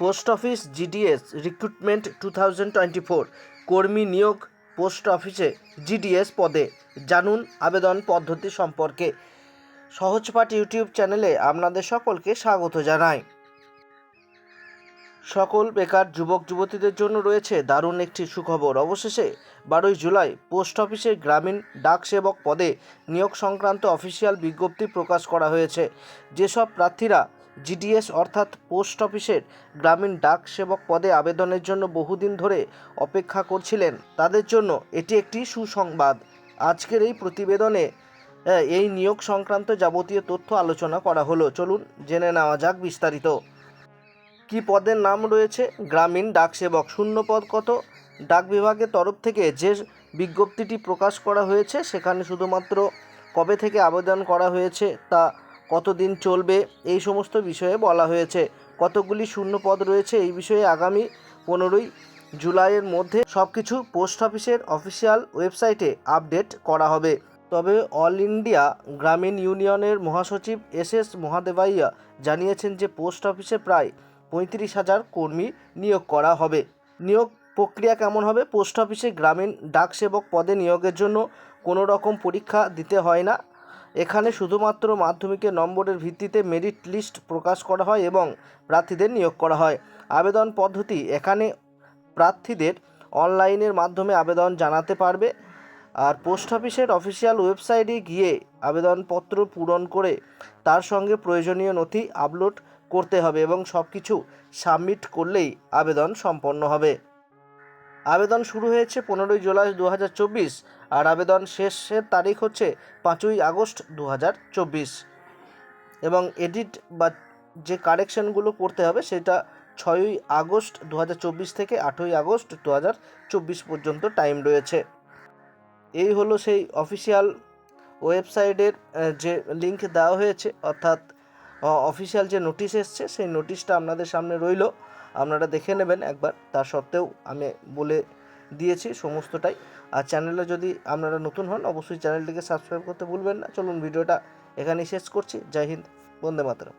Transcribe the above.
Post office GDS recruitment two thousand twenty four. কর্মী নিয়োগ post অফিসে জিডিএস পদে। জানুন আবেদন পদ্ধতি সম্পর্কে। সহজপাঠ ইউটিউব চ্যানেলে আপনাদের সকলকে স্বাগত জানাই। সকল বেকার যুবক যুবতীদের জন্য রয়েছে দারুণ একটি সুখবর। অবশেষে বারোই জুলাই পোস্ট অফিসে গ্রামীণ ডাক সেবক পদে নিয়োগ সংক্রান্ত অফিসিয়াল বিজ্ঞপ্তি প্রকাশ করা হয়েছে। যেসব প্রার্থীরা জিডিএস অর্থাৎ পোস্ট অফিসের গ্রামীণ ডাক সেবক পদে আবেদনের জন্য বহুদিন ধরে অপেক্ষা করছিলেন। তাদের জন্য এটি একটি সুসংবাদ। আজকের এই প্রতিবেদনে এই নিয়োগ সংক্রান্ত যাবতীয় তথ্য আলোচনা করা হলো। চলুন জেনে নেওয়া যাক বিস্তারিত। কি পদের নাম রয়েছে? গ্রামীণ ডাক সেবক শূন্য পদ কত? ডাক বিভাগের তরফ থেকে যে বিজ্ঞপ্তিটি প্রকাশ করা হয়েছে, সেখানে শুধুমাত্র কবে থেকে আবেদন করা হয়েছে তা কতদিন চলবে এই সমস্ত বিষয়ে বলা হয়েছে। কতগুলি শূন্য পদ রয়েছে এই বিষয়ে আগামী পনেরোই জুলাইয়ের মধ্যে সব কিছু পোস্ট অফিসের অফিসিয়াল ওয়েবসাইটে আপডেট করা হবে। তবে অল ইন্ডিয়া গ্রামীণ ইউনিয়নের মহাসচিব এস এস মহাদেবাইয়া জানিয়েছেন যে পোস্ট অফিসে প্রায় পঁয়ত্রিশ হাজার কর্মী নিয়োগ করা হবে। নিয়োগ প্রক্রিয়া কেমন হবে? পোস্ট অফিসে গ্রামীণ ডাক সেবক পদে নিয়োগের জন্য কোনো রকম পরীক্ষা দিতে হয় না। এখানে শুধুমাত্র মাধ্যমিকের নম্বরের ভিত্তিতে মেরিট লিস্ট প্রকাশ করা হয় এবং প্রার্থীদের নিয়োগ করা হয়। আবেদন পদ্ধতি এখানে প্রার্থীদের অনলাইনের মাধ্যমে আবেদন জানাতে পারবে আর পোস্ট অফিসের অফিসিয়াল ওয়েবসাইটে গিয়ে আবেদনপত্র পূরণ করে তার সঙ্গে প্রয়োজনীয় নথি আপলোড করতে হবে এবং সব কিছু সাবমিট করলেই আবেদন সম্পন্ন হবে। আবেদন শুরু হয়েছে পনেরোই জুলাই দু হাজার চব্বিশ আর আবেদন শেষের তারিখ হচ্ছে পাঁচই আগস্ট দু হাজার চব্বিশ। এবং এডিট বা যে কারেকশনগুলো করতে হবে সেটা ছয়ই আগস্ট দু হাজার চব্বিশ থেকে আটই আগস্ট দু হাজার চব্বিশ পর্যন্ত টাইম রয়েছে। এই হলো সেই অফিসিয়াল ওয়েবসাইটের যে লিংক দেওয়া হয়েছে, অর্থাৎ অফিসিয়াল যে নোটিশ এসছে, সেই নোটিশটা আপনাদের সামনে রইল। আপনারা দেখে নেবেন একবার। তা সত্ত্বেও আমি বলে দিয়েছি সমস্তটাই। আর চ্যানেলে যদি আপনারা নতুন হন, অবশ্যই চ্যানেলটিকে সাবস্ক্রাইব করতে ভুলবেন না। চলুন ভিডিওটা এখানেই শেষ করছি। জয় হিন্দ, বন্দে মাতরম।